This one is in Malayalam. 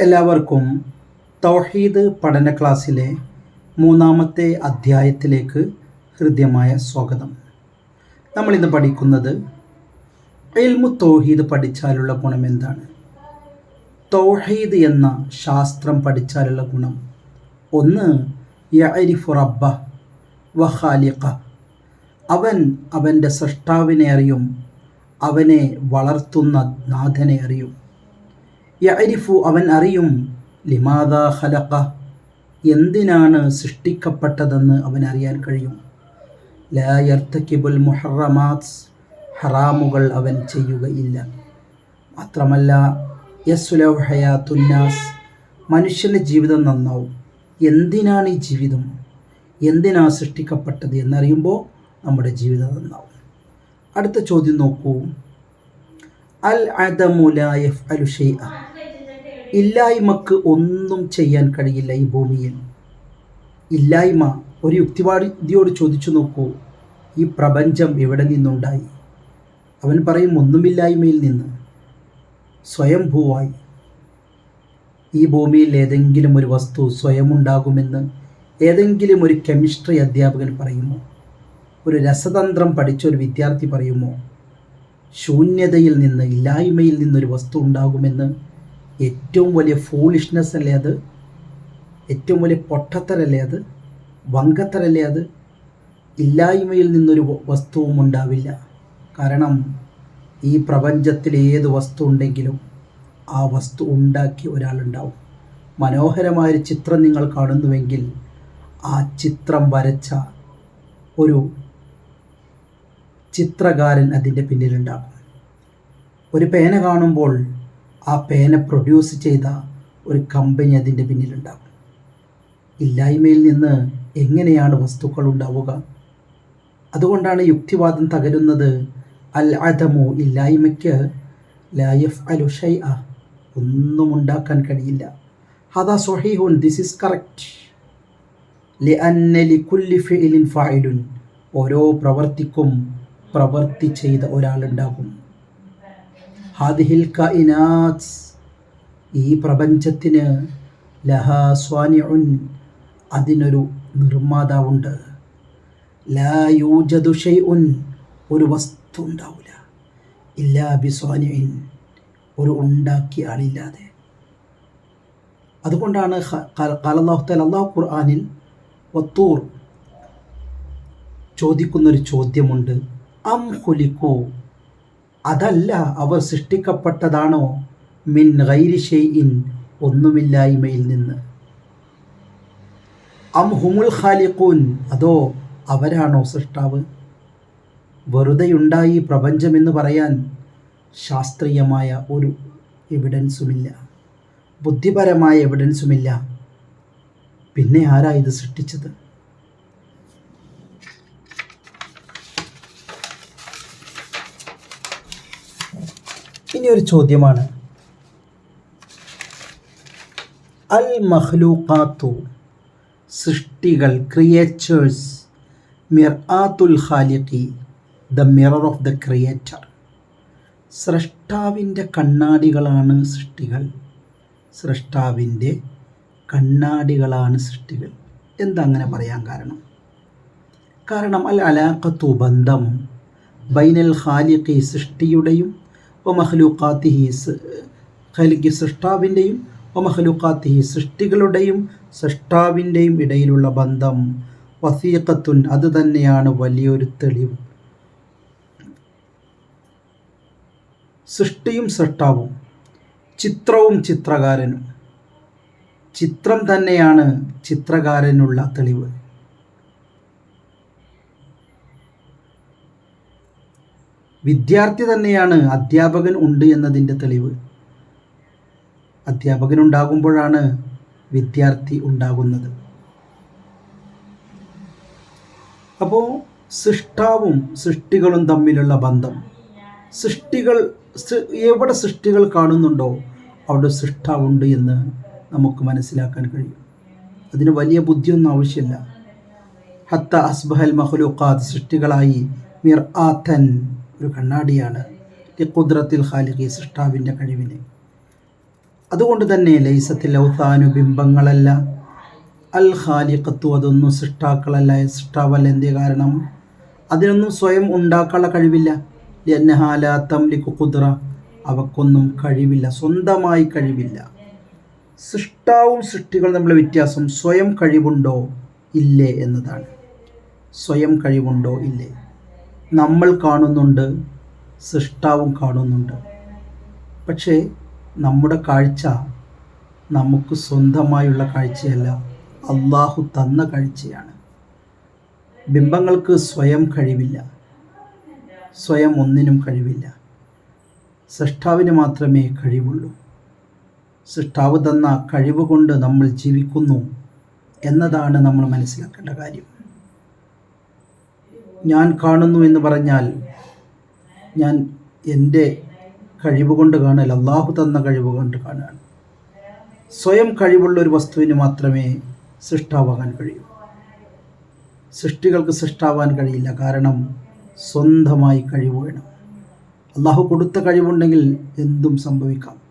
എല്ലാവർക്കും തൗഹീദ് പഠന ക്ലാസ്സിലെ മൂന്നാമത്തെ അധ്യായത്തിലേക്ക് ഹൃദ്യമായ സ്വാഗതം. നമ്മളിന്ന് പഠിക്കുന്നത് ഇൽമു തൗഹീദ് പഠിച്ചാലുള്ള ഗുണം എന്താണ്? തൗഹീദ് എന്ന ശാസ്ത്രം പഠിച്ചാലുള്ള ഗുണം. ഒന്ന് യഅരിഫു റബ്ബ വ ഖാലിഖ അവൻ അവന്റെ സൃഷ്ടാവിനെ അറിയും അവനെ വളർത്തുന്ന നാഥനെ അറിയും. യഅരിഫു അവൻ അറിയും ലിമാദ ഖലഖ? എന്തിനാണ് സൃഷ്ടിക്കപ്പെട്ടതെന്ന് അവൻ അറിയാൻ കഴിയും? ലാ യർതകിബുൽ മുഹറമാത് ഹറാമുകൾ അവൻ ചെയ്യുകയില്ല. മാത്രമല്ല യസ്സുലഹു ഹയാത്തുന്നാസ് മനുഷ്യന്റെ ജീവിതം നന്നാവും. എന്തിനാണ് ഈ ജീവിതം? എന്തിനാണ് സൃഷ്ടിക്കപ്പെട്ടത് എന്നറിയുമ്പോൾ നമ്മുടെ ജീവിതം നന്നാവും. അടുത്ത ചോദ്യം നോക്കൂ. അൽ അദമുലായഫ് അലുഷൈ ഇല്ലായ്മക്ക് ഒന്നും ചെയ്യാൻ കഴിയില്ല ഈ ഭൂമിയിൽ. ഇല്ലായ്മ ഒരു യുക്തിവാദിയോട് ചോദിച്ചു നോക്കൂ ഈ പ്രപഞ്ചം എവിടെ നിന്നുണ്ടായി? അവൻ പറയും ഒന്നുമില്ലായ്മയിൽ നിന്ന്. സ്വയംഭൂവായി ഈ ഭൂമിയിൽ ഏതെങ്കിലും ഒരു വസ്തു സ്വയം ഉണ്ടാകുമെന്ന് ഏതെങ്കിലും ഒരു കെമിസ്ട്രി അധ്യാപകൻ പറയുമോ? ഒരു രസതന്ത്രം പഠിച്ച ഒരു വിദ്യാർത്ഥി പറയുമോ? ശൂന്യതയിൽ നിന്ന് ഇല്ലായ്മയിൽ നിന്നൊരു വസ്തു ഉണ്ടാകുമെന്ന് ഏറ്റവും വലിയ ഫൂളിഷ്നെസ് അല്ലേ അത്? ഏറ്റവും വലിയ പൊട്ടത്തരല്ലേ അത്? വങ്കത്തരല്ലേ അത്? ഇല്ലായ്മയിൽ നിന്നൊരു വസ്തുവും ഉണ്ടാവില്ല. കാരണം ഈ പ്രപഞ്ചത്തിൽ ഏത് വസ്തു ഉണ്ടെങ്കിലും ആ വസ്തു ഉണ്ടാക്കി ഒരാളുണ്ടാവും. മനോഹരമായൊരു ചിത്രം നിങ്ങൾ കാണുന്നുവെങ്കിൽ ആ ചിത്രം വരച്ച ഒരു ചിത്രകാരൻ അതിന്റെ പിന്നിലുണ്ടാകും. ഒരു പേന കാണുമ്പോൾ ആ പേന പ്രൊഡ്യൂസ് ചെയ്ത ഒരു കമ്പനി അതിന്റെ പിന്നിലുണ്ടാകും ഇല്ലായ്മയിൽ നിന്ന് എങ്ങനെയാണ് വസ്തുക്കൾ ഉണ്ടാവുക? അതുകൊണ്ടാണ് യുക്തിവാദം തകരുന്നത്. അൽ അദമു ഇല്ലായ്മയ്ക്ക് ലായഫ് അലു ഷൈ അ ഒന്നും ഉണ്ടാക്കാൻ കഴിയില്ല. ഹദാ സൊഹീഹുൻ ദിസ് ഇസ് കറക്റ്റ് ലി അന്നലി കുല്ലി ഫിഇലിൻ ഓരോ പ്രവർത്തിക്കും പ്രവർത്തി ചെയ്ത ഒരാളുണ്ടാകും. ഹാദിഹിൽ കൈനാത്ത് ഈ പ്രപഞ്ചത്തിന് ലഹ സ്വാനിഉൻ അതിനൊരു നിർമ്മാതാവുണ്ട്. ലാ യൂജദു ഷൈഉൻ ഒരു വസ്തു ഉണ്ടാവില്ല ഇല്ലാ ബിസ്വാനിഇൻ ഒരു ഉണ്ടാക്കിയ ആളില്ലാതെ. അതുകൊണ്ടാണ് കാലല്ലാഹു അള്ളാഹു ഖുർആനിൽ വത്തൂർ ചോദിക്കുന്നൊരു ചോദ്യമുണ്ട്. അം ഹുലിക്കു അതല്ല അവർ സൃഷ്ടിക്കപ്പെട്ടതാണോ? മിൻ ഗൈരി ഷെയ്ഇൻ ഒന്നുമില്ലായ്മയിൽ നിന്ന്. അം ഹുമുൽ ഖാലിഖൂൻ അതോ അവരാണോ സൃഷ്ടാവ്? വെറുതെയുണ്ടായി പ്രപഞ്ചമെന്ന് പറയാൻ ശാസ്ത്രീയമായ ഒരു എവിഡൻസുമില്ല ബുദ്ധിപരമായ എവിഡൻസുമില്ല പിന്നെ ആരാ ഇത് സൃഷ്ടിച്ചത്? ഒരു ചോദ്യമാണ്. അൽ മഹ്ലൂഖാത്തു സൃഷ്ടികൾ ക്രിയേച്ചേഴ്സ് മിർആത്തുൽ ഖാലിഖി the mirror of the creator സൃഷ്ടാവിന്റെ കണ്ണാടികളാണ് സൃഷ്ടികൾ. സൃഷ്ടാവിന്റെ കണ്ണാടികളാണ് സൃഷ്ടികൾ. എന്താ അങ്ങനെ പറയാൻ കാരണം? കാരണം അൽ അലാഖത്തു ബന്ധം ബൈനൽ ഖാലിഖി സൃഷ്ടിയുടെയും ഒ മഹ്ലൂഖാത്തിഹി ഖലിഖി സൃഷ്ടാവിന്റെയും ഒ മഹ്ലൂഖാത്തിഹി സൃഷ്ടികളുടെയും സൃഷ്ടാവിന്റെയും ഇടയിലുള്ള ബന്ധം വസീഖത്തുൻ അത് തന്നെയാണ് വലിയൊരു തെളിവ്. സൃഷ്ടിയും സൃഷ്ടാവും ചിത്രവും ചിത്രകാരനും. ചിത്രം തന്നെയാണ് ചിത്രകാരനുള്ള തെളിവ്. വിദ്യാർത്ഥി തന്നെയാണ് അധ്യാപകൻ ഉണ്ട് എന്നതിന്റെ തെളിവ്. അധ്യാപകൻ ഉണ്ടാകുമ്പോഴാണ് വിദ്യാർത്ഥി ഉണ്ടാകുന്നത്. അപ്പോൾ സൃഷ്ടാവും സൃഷ്ടികളും തമ്മിലുള്ള ബന്ധം. സൃഷ്ടികൾ എവിടെ സൃഷ്ടികൾ കാണുന്നുണ്ടോ അവിടെ സൃഷ്ടാവുണ്ട് എന്ന് നമുക്ക് മനസ്സിലാക്കാൻ കഴിയും. അതിന് വലിയ ബുദ്ധിയൊന്നും ആവശ്യമില്ല. ഹത്ത അസ്ബഹൽ മഹ്ലൂഖാത്ത് സൃഷ്ടികളായി മിർ ആത്തൻ ഒരു കണ്ണാടിയാണ്. കുദ്രത്തിൽ ഖാലിഖി സൃഷ്ടാവിന്റെ കഴിവിന്. അതുകൊണ്ട് തന്നെ ലൈസത്തിൽ ഔത്താനു ബിംബങ്ങളല്ല. അൽ ഖാലിഖത്തു അതൊന്നും സൃഷ്ടാക്കളല്ല സൃഷ്ടാവല്ല എന്തേ കാരണം? അതിനൊന്നും സ്വയം ഉണ്ടാക്കാനുള്ള കഴിവില്ല. എന്നഹാല തംലിക്കു കുദ്ര അവക്കൊന്നും കഴിവില്ല സ്വന്തമായി കഴിവില്ല. സൃഷ്ടാവും സൃഷ്ടികളും തമ്മിലുള്ള വ്യത്യാസം സ്വയം കഴിവുണ്ടോ? ഇല്ലേ എന്നതാണ്. സ്വയം കഴിവുണ്ടോ? ഇല്ലേ. നമ്മൾ കാണുന്നുണ്ട് സൃഷ്ടാവും കാണുന്നുണ്ട്. പക്ഷേ നമ്മുടെ കാഴ്ച നമുക്ക് സ്വന്തമായുള്ള കാഴ്ചയല്ല അള്ളാഹു തന്ന കാഴ്ചയാണ്. ബിംബങ്ങൾക്ക് സ്വയം കഴിവില്ല സ്വയം ഒന്നിനും കഴിവില്ല. സൃഷ്ടാവിന് മാത്രമേ കഴിവുള്ളൂ. സൃഷ്ടാവ് തന്ന കഴിവ് കൊണ്ട് നമ്മൾ ജീവിക്കുന്നു എന്നതാണ് നമ്മൾ മനസ്സിലാക്കേണ്ട കാര്യം. ഞാൻ കാണുന്നു എന്ന് പറഞ്ഞാൽ ഞാൻ എന്റെ കഴിവ് കൊണ്ട് കാണൽ അള്ളാഹു തന്ന കഴിവ് കൊണ്ട് കാണുകയാണ് സ്വയം കഴിവുള്ള ഒരു വസ്തുവിന് മാത്രമേ സൃഷ്ടാവാകാൻ കഴിയൂ. സൃഷ്ടികൾക്ക് സൃഷ്ടാവാൻ കഴിയില്ല. കാരണം സ്വന്തമായി കഴിവ് വേണം. അള്ളാഹു കൊടുത്ത കഴിവുണ്ടെങ്കിൽ എന്തും സംഭവിക്കാം.